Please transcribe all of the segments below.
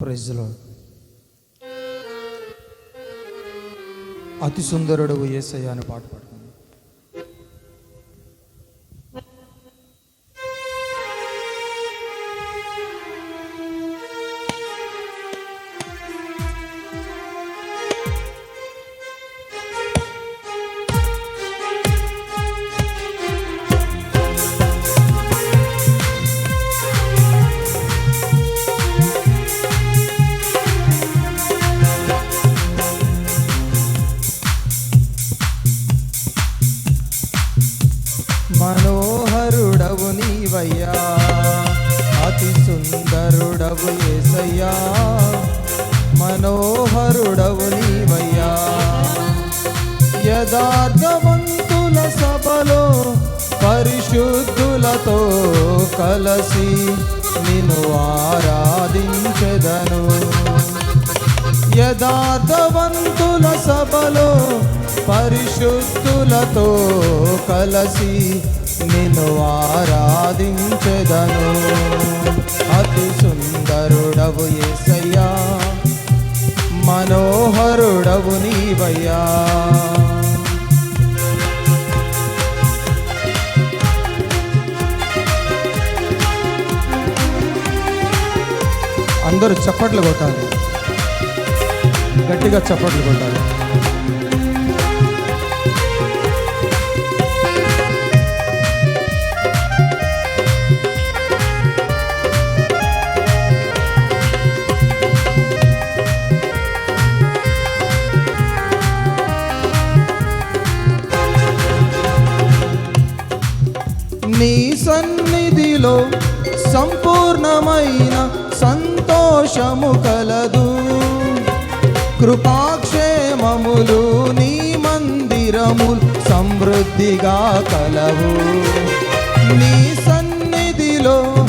ప్రైజ్లో అతి సుందరుడు ఏసయ్య అని పాట పాడు సుందరుడవు ఏసయ్యా. మనోహరుడవు నీవయ్యా. యథార్థవంతుల సభలో పరిశుద్ధులతో కలసి నిన్ను ఆరాధించెదను. యథార్థవంతుల సభలో పరిశుద్ధులతో కలసి నిన్ను ఆరాధించెదను. అందరూ చప్పట్లు కొట్టాలి. గట్టిగా చప్పట్లు కొట్టాలి. నీ సన్నిధిలో సంపూర్ణమైన సంతోషము కలదు. కృపాక్షేమములు నీ మందిరములు సమృద్ధిగా కలవు. నీ సన్నిధిలో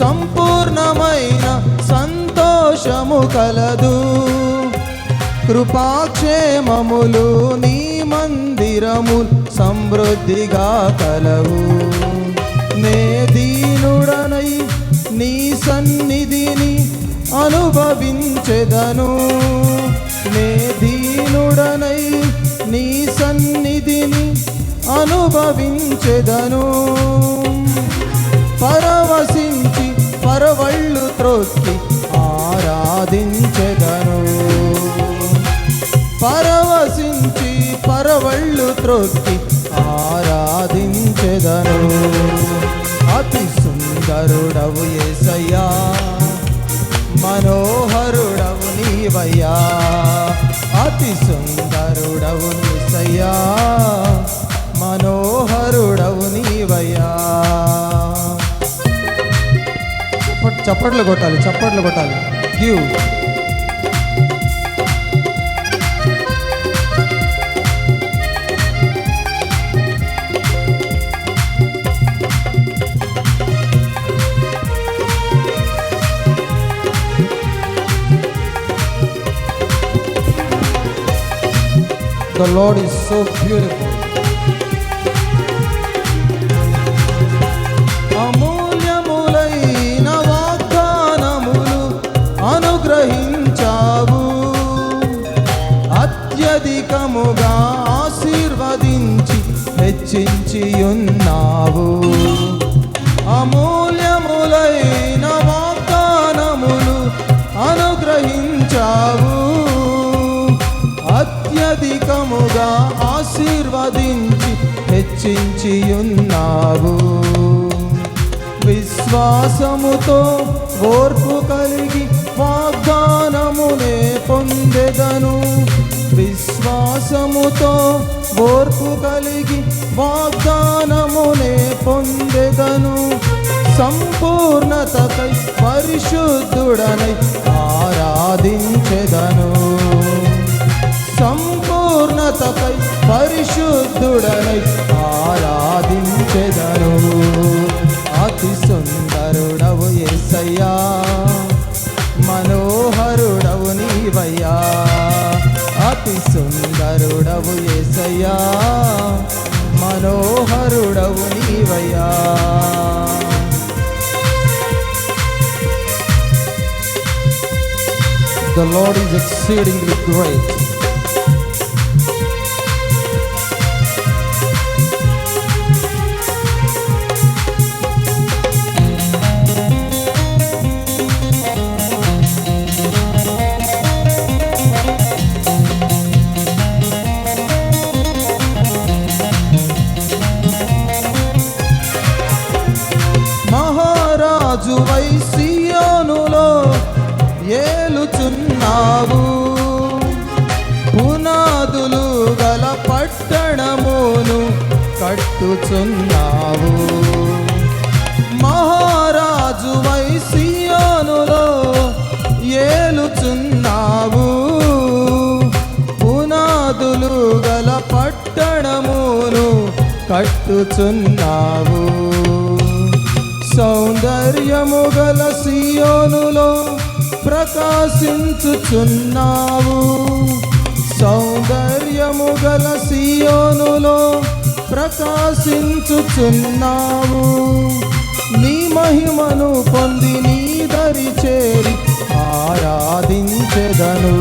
సంపూర్ణమైన సంతోషము కలదు. కృపాక్షేమములు నీ మందిరములు సమృద్ధిగా కలవు. నే అనుభవించెదను. నే దీనుడనై నీ సన్నిధిని అనుభవించెదను. పరవశించి పరవళ్ళు త్రొక్కి ఆరాధించెదను. పరవశించి పరవళ్ళు త్రొక్కి ఆరాధించెదను. అతి సుందరుడవు ఏసయ్యా. మనోహరుడవు నీవయ్యా. అతి సుందరుడవు ఏసయ్యా మనోహరుడవు నీవయ్యా. చప్పట్లు కొట్టాలి చప్పట్లు కొట్టాలి. Give The Lord is so beautiful. అమూల్యములైన వాగ్దానములు అనుగ్రహించావు అత్యధికముగా ఆశీర్వదించి హెచ్చించి ఉన్నావు అమూల్యములైన నిలిచియున్నావు విశ్వాసముతో ఓర్పు కలిగి వాగ్దానమునే పొందెదను. విశ్వాసముతో ఓర్పు కలిగి వాగ్దానమునే పొందెదను. సంపూర్ణతకై పరిశుద్ధుడనై ఆరాధించెదను. సంపూర్ణతకై పరిశుద్ధుడనై ఆరాధించెదను అతి సుందరుడవు ఎస్సయ్యా మనోహరుడవు నీవయ్యా. అతి సుందరుడవు ఎస్సయ్యా మనోహరుడవు నీవయ్యా. The Lord is exceedingly great. రాజు వైసియోనులో ఏలుచున్నావు. పునాదులు గల పట్టణమును కట్టుచున్నావు. మహారాజు వైసియోనులో ఏలుచున్నావు. పునాదులు గల పట్టణమును కట్టుచున్నావు. సౌందర్యము గల సియోనులో ప్రకాశించుచున్నావు. సౌందర్యము గల సియోనులో ప్రకాశించుచున్నావు. నీ మహిమను పొంది నీ దరి చేరి ఆరాధించెదను.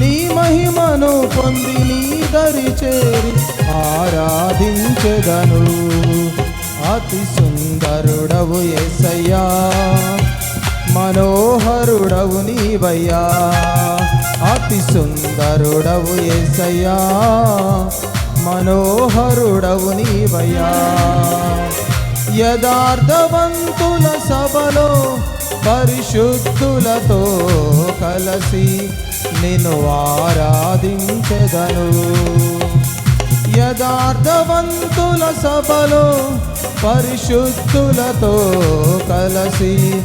నీ మహిమను పొంది నీ దరి చేరి ఆరాధించెదను. అతి సుందరుడవు ఎసయ్యా మనోహరుడవు నీవయ్యా. అతి సుందరుడవు ఎసయ్యా మనోహరుడవు నీవయ్యా. యథార్థవంతుల సభలో పరిశుద్ధులతో కలసి నిన్ను ఆరాధించెదను. యథార్థవంతుల సభలో పరిశుద్ధులతో కలసి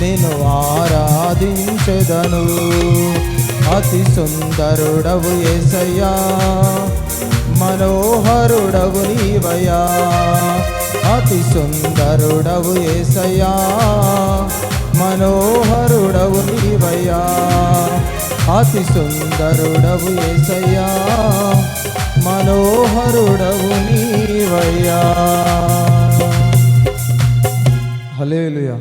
నేను ఆరాధించదను. అతి సుందరుడవు ఏసయ్యా మనోహరుడవు నీవయ్యా. అతి సుందరుడవు ఏసయ్యా మనోహరుడవు నీవయ్యా. అతి సుందరుడవు ఏసయ్యా మనోహరుడవు నీవయ్యా. హలేలుయా